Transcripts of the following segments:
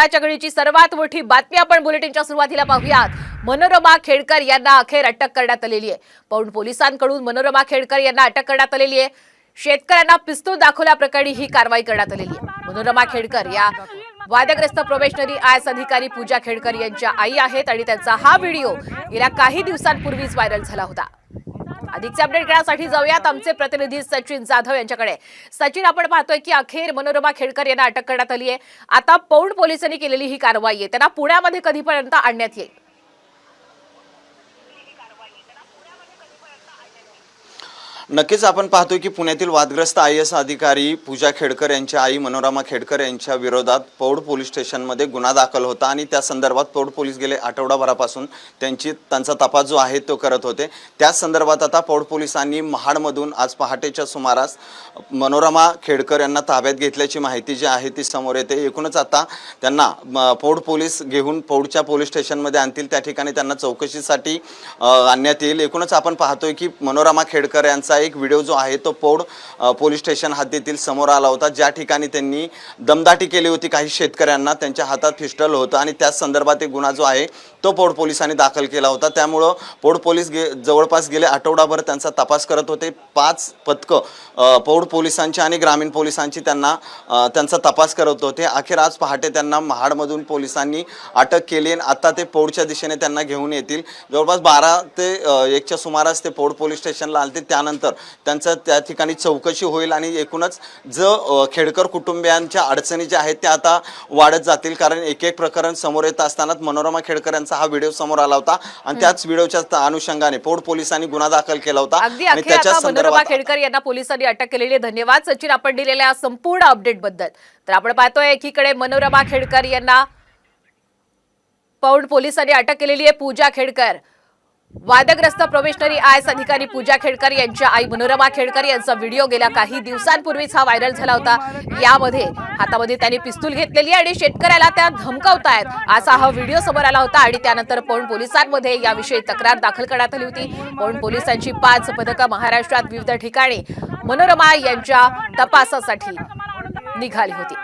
आताच्या घडीची सर्वात मोठी बातमी आपण बुलेटिनच्या सुरुवातीला पाहूयात. मनोरमा खेडकर यांना अखेर अटक करण्यात आलेली आहे. पौंड पोलिसांकडून मनोरमा खेडकर यांना अटक करण्यात आलेली आहे. शेतकऱ्यांना पिस्तूल दाखवल्याप्रकरणी ही कारवाई करण्यात आलेली आहे. मनोरमा खेडकर या वादग्रस्त प्रोबेशनरी आय अधिकारी पूजा खेडकर यांच्या आई आहेत आणि त्यांचा हा व्हिडिओ गेल्या काही दिवसांपूर्वीच व्हायरल झाला होता. अधिकचे अपडेट घेण्यासाठी जाऊयात. आमचे प्रतिनिधी सचिन जाधव यांच्याकडे. सचिन आपण पाहतोय की अखेर मनोरमा खेडकर यांना अटक करण्यात आली आहे आता पौंड पोलिसांनी केलेली ही कारवाई आहे. त्यांना पुण्यामध्ये कधीपर्यंत आणण्यात येईल? नक्कीच आपण पाहतोय की पुण्यातील वादग्रस्त आय एस अधिकारी पूजा खेडकर यांच्या आई मनोरमा खेडकर यांच्या विरोधात पौड पोलीस स्टेशनमध्ये गुन्हा दाखल होता आणि त्या संदर्भात पौड पोलीस गेले आठवडाभरापासून त्यांची त्यांचा तपास जो आहे तो करत होते. त्याच संदर्भात आता पौड पोलिसांनी महाडमधून आज पहाटेच्या सुमारास मनोरमा खेडकर यांना ताब्यात घेतल्याची माहिती जी आहे ती समोर येते. एकूणच आता त्यांना म, पौड पोलीस घेऊन पौडच्या पोलीस स्टेशनमध्ये आणतील त्या ठिकाणी त्यांना चौकशीसाठी आणण्यात येईल. एकूणच आपण पाहतोय की मनोरमा खेडकर यांचा एक व्हिडिओ जो आहे तो पौड पोलीस स्टेशन हद्दीतील समोर आला होता. ज्या ठिकाणी त्यांनी दमदाटी केली होती काही शेतकऱ्यांना त्यांच्या हातात पिस्टल होतं आणि त्याच संदर्भात एक गुन्हा जो आहे तो पौड पोलिसांनी दाखल केला होता. त्यामुळं पौड पोलीस गे जवळपास गेले आठवडाभर त्यांचा तपास करत होते. पाच पथकं पौड पोलिसांची आणि ग्रामीण पोलिसांची त्यांना त्यांचा तपास करत होते. अखेर आज पहाटे त्यांना महाडमधून पोलिसांनी अटक केली आणि आता ते पौडच्या दिशेने त्यांना घेऊन येतील. जवळपास बारा ते एकच्या सुमारास ते पौड पोलीस स्टेशनला आले त्यानंतर त्यांचं त्या ठिकाणी चौकशी होईल आणि एकूणच जो खेडकर कुटुंबियांच्या अडचणी ज्या आहेत त्या आता वाढत जातील. कारण एक एक प्रकरण समोर येत असतानाच मनोरमा खेडकर यांचा हा व्हिडिओ समोर आला होता. आणि त्याच व्हिडिओच्या अनुषंगाने पौड पोलिसांनी गुन्हा दाखल केला होता. अखेर आता मनोरमा खेडकर यांना पोलिसांनी अटक केलेली आहे. धन्यवाद. सचिन आपण दिलेल्या संपूर्ण अपडेटबद्दल तर आपण पाहतोय एकीकडे मनोरमा खेडकर यांना पौंड पोलिसांनी अटक केलेली आहे पूजा खेडकर. वादग्रस्त प्रोबेशनरी आय एस अधिकारी पूजा खेडकर यांच्या आई मनोरमा खेडकर यांचा व्हिडिओ गेल्या काही दिवसांपूर्वीच हा व्हायरल झाला होता. यामध्ये हातामध्ये त्यांनी पिस्तूल घेतलेली आहे आणि शेतकऱ्याला त्या धमकावतायत. असा हा व्हिडिओ समोर आला होता आणि त्यानंतर पौंड पोलिसांमध्ये याविषयी तक्रार दाखल करण्यात आली होती. पौंड पोलिसांची पाच पथकं महाराष्ट्रात विविध ठिकाणी. मनोरमा यांच्या तपासासाठी निघाली होती.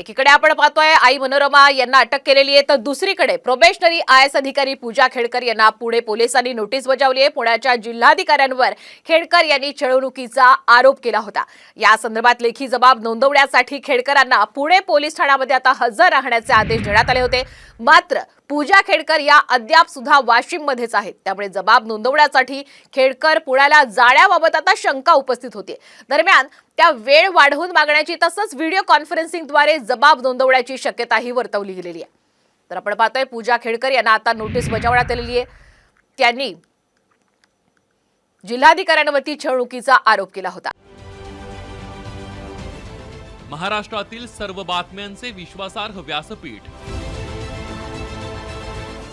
एकीकडे आपण पाहतोय आई मनोरमा यांना अटक केलेली आहे. तर दुसरीकडे प्रोबेशनरी आय एस अधिकारी पूजा खेडकर यांना पुणे पोलिसांनी नोटीस बजावली आहे. पुण्याच्या जिल्हाधिकाऱ्यांवर खेडकर यांनी छळवणुकीचा आरोप केला होता. या संदर्भात लेखी जबाब नोंदवण्यासाठी खेडकरांना पुणे पोलीस ठाण्यामध्ये आता हजर राहण्याचे आदेश देण्यात आले होते. मात्र पूजा खेडकर या अद्याप सुद्धा वाशिम मध्येच आहेत. त्यामुळे जबाब नोंदवण्यासाठी खेडकर पुण्याला जाण्याबाबत आता शंका उपस्थित होती दरम्यान त्या वेळ वाढवून मागण्याची तसंच व्हिडिओ कॉन्फरन्सिंगद्वारे जबाब नोंदवण्याची शक्यताही वर्तवली गेलेली आहे. तर आपण पाहतोय पूजा खेडकर यांना आता नोटीस बजावण्यात आलेली आहे. त्यांनी जिल्हाधिकाऱ्यांवरती छळणुकीचा आरोप केला होता. महाराष्ट्रातील सर्व बातम्यांचे विश्वासार्ह व्यासपीठ